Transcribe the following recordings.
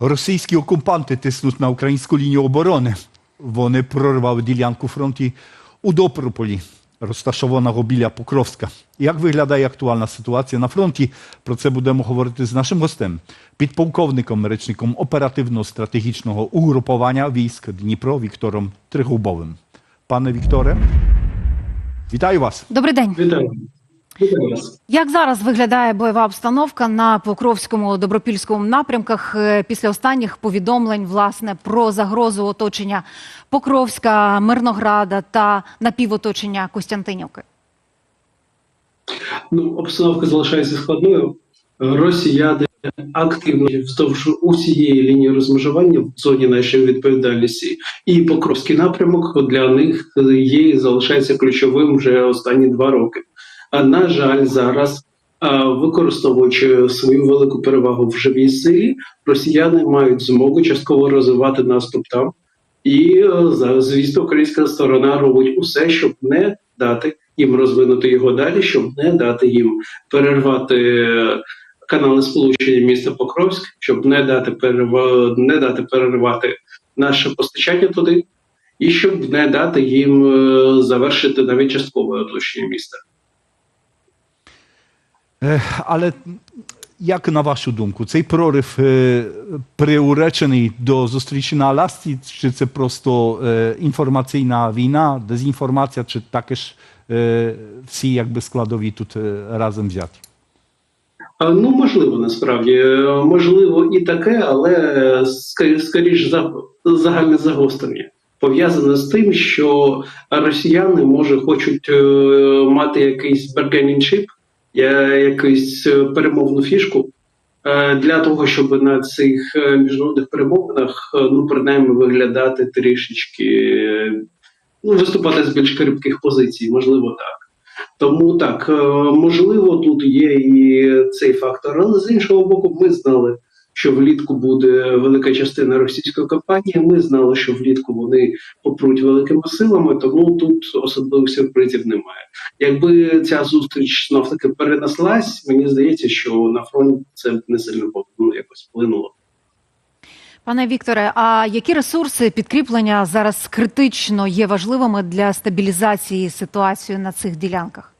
Російські окупанти тиснуть на українську лінію оборони. Вони прорвали ділянку фронту у Доброполі, розташованого біля Покровська. Як виглядає актуальна ситуація на фронті? Про це будемо говорити з нашим гостем, підполковником, речником оперативно-стратегічного угрупування військ Дніпро Віктором Тригубовим. Пане Вікторе, вітаю вас. Добрий день. Вітаю. Як зараз виглядає бойова обстановка на Покровському добропільському напрямках е, після останніх повідомлень власне про загрозу оточення Покровська, Мирнограда та напівоточення Костянтинівки? Ну, обстановка залишається складною. Росіяни активно вздовж усієї лінії розмежування в зоні нашої відповідальності. І Покровський напрямок для них є і залишається ключовим вже останні два роки. На жаль, зараз. Використовуючи свою велику перевагу в живій силі, росіяни мають змогу частково розвивати наступ там, і е, звісно, українська сторона робить усе, щоб не дати їм розвинути його далі, щоб не дати їм перервати е, канали сполучення міста Покровськ, щоб не дати перерва... не дати перервати наше постачання туди, і щоб не дати їм е, завершити навіть часткове оточення міста. Але як на вашу думку, цей прорив е, приуречений до зустрічі на Алясці, чи це просто е, інформаційна війна, дезінформація, чи також е, всі якби складові тут разом взяті? Ну, можливо, насправді. Можливо і таке, але скоріш за загальне загострення. Пов'язане з тим, що росіяни може хочуть мати якийсь я- якусь е, перемовну фішку е, для того, щоб на цих е, міжнародних перемовинах е, ну принаймні виглядати трішечки е, ну, виступати з більш кріпких позицій, можливо, так. Тому так, е, можливо, тут є і цей фактор, але з іншого боку, ми знали, що влітку буде велика частина російської кампанії. Ми знали, що влітку вони попруть великими силами, тому тут особливих сюрпризів немає. Якби ця зустріч знов таки перенеслась, мені здається, що на фронт це б не сильно ну, якось вплинуло. Пане Вікторе, а які ресурси підкріплення зараз критично є важливими для стабілізації ситуації на цих ділянках?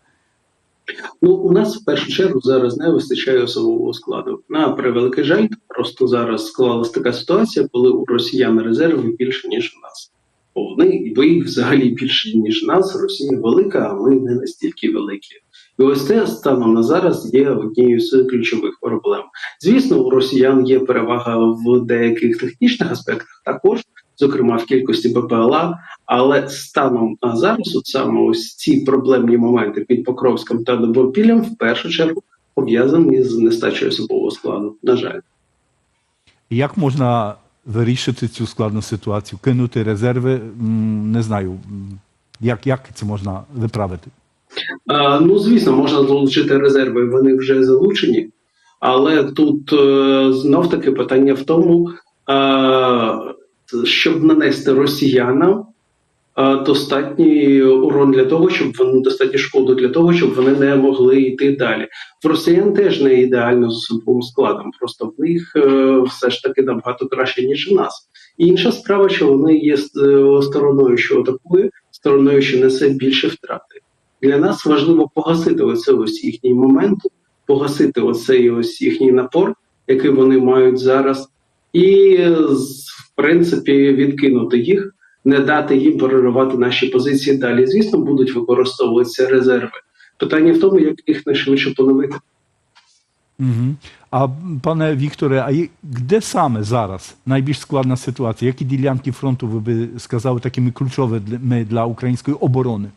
Ну, у нас в першу чергу зараз не вистачає особового складу. На превеликий жаль, просто зараз склалась така ситуація, коли у росіян резерви більше ніж у нас. Вони їх взагалі більше ніж нас. Росія велика, а ми не настільки великі. І ось це станом на зараз є однією з ключових проблем. Звісно, у росіян є перевага в деяких технічних аспектах, також, зокрема в кількості БПЛА, але станом на зараз, от саме ось ці проблемні моменти під Покровськом та Добропіллям в першу чергу пов'язані з нестачею особового складу. На жаль. Як можна вирішити цю складну ситуацію? Кинути резерви? Не знаю, як, як це можна виправити? А, ну, звісно, можна залучити резерви, вони вже залучені, але тут е, знов таки питання в тому, е, щоб нанести росіянам е, достатній урон для того, щоб вони достатньо шкоду для того, щоб вони не могли йти далі. В росіян теж не ідеально з особовим складом, просто в них е, все ж таки набагато краще, ніж у нас. І інша справа, що вони є е, стороною, що атакує, стороною, що несе більше втрати. Для нас важливо погасити оце ось їхній момент, погасити оцей ось їхній напор, який вони мають зараз, і в принципі відкинути їх, не дати їм переривати наші позиції далі. Звісно, будуть використовуватися резерви. Питання в тому, як їх найшвидше поновити. Угу. А пане Вікторе, а де саме зараз найбільш складна ситуація? Які ділянки фронту ви би сказали такими ключовими для української оборони?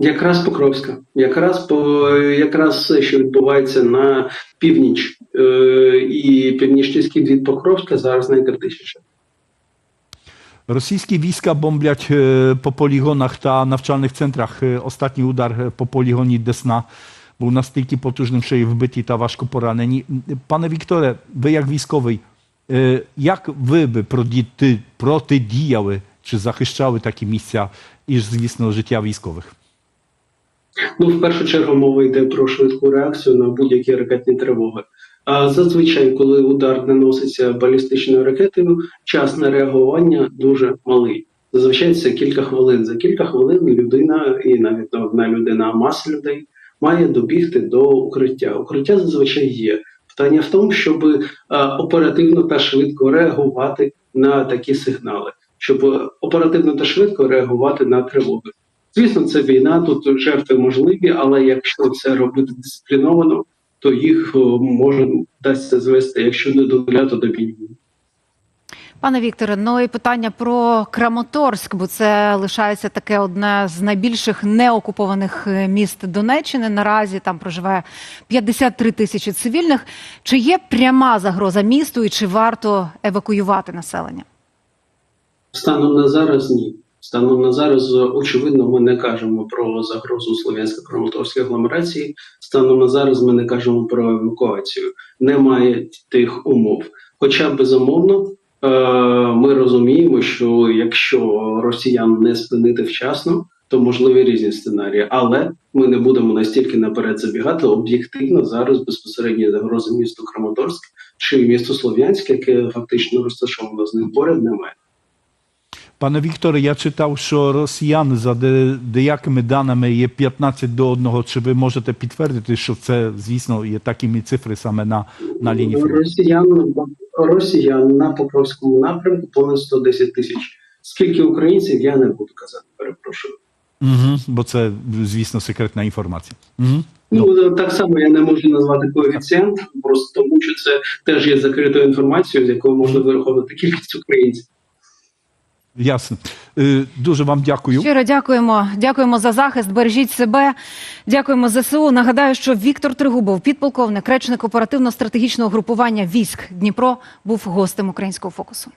Якраз Покровська, якраз що відбувається на північ е, і північний від Покровська, зараз найкритичніше. Російські війська бомблять е, по полігонах та навчальних центрах. Е, Останній удар по полігоні Десна був настільки потужним, що і вбиті та важко поранені. Пане Вікторе, ви як військовий, як ви би продіти- протидіяли чи захищали Ну, в першу чергу мова йде про швидку реакцію на будь-які ракетні тривоги. А зазвичай, коли удар наноситься балістичною ракетою, час на реагування дуже малий. Зазвичай це кілька хвилин. За кілька хвилин людина, і навіть одна людина, а маса людей має добігти до укриття. Укриття зазвичай є. Питання в тому, щоб е, оперативно та швидко реагувати на такі сигнали, щоб е, оперативно та швидко реагувати на тривоги. Звісно, це війна, тут жертви можливі, але якщо це робити дисципліновано, то їх е, може вдасться звести, якщо не до нуля, то до мінімуму. Пане Вікторе, ну і питання про Краматорськ, бо це лишається таке одне з найбільших неокупованих е, міст Донеччини. Наразі там проживає 53 тисячі цивільних. Чи є пряма загроза місту і чи варто евакуювати населення? Станом на зараз ні. Станом на зараз, очевидно, ми не кажемо про загрозу Слов'янсько-Краматорської агломерації. Станом на зараз ми не кажемо про евакуацію. Немає тих умов. Хоча безумовно, е, ми розуміємо, що якщо росіян не спинити вчасно, то можливі різні сценарії. Але ми не будемо настільки наперед забігати. Об'єктивно зараз безпосередньо загрози місту Краматорськ чи місто Слов'янськ, яке фактично розташовано з ним поряд, немає. Пане Вікторе, я читав, що росіян за деякими даними є 15 до 1. Чи ви можете підтвердити, що це, звісно, є такими цифри саме на, на лінії фронту? Росіян, росіян на Покровському напрямку понад 110 тисяч. Скільки українців, я не буду казати, перепрошую. Угу, бо це, звісно, секретна інформація. Угу. Ну так само я не можу назвати коефіцієнт, просто тому що це теж є закритою інформацією, з якою можна вираховувати кількість українців. Ясно. Е, Дуже вам дякую. Щиро дякуємо. Дякуємо за захист. Бережіть себе. Дякуємо ЗСУ. Нагадаю, що Віктор Тригубов, підполковник, речник оперативно-стратегічного групування військ Дніпро, був гостем українського фокусу.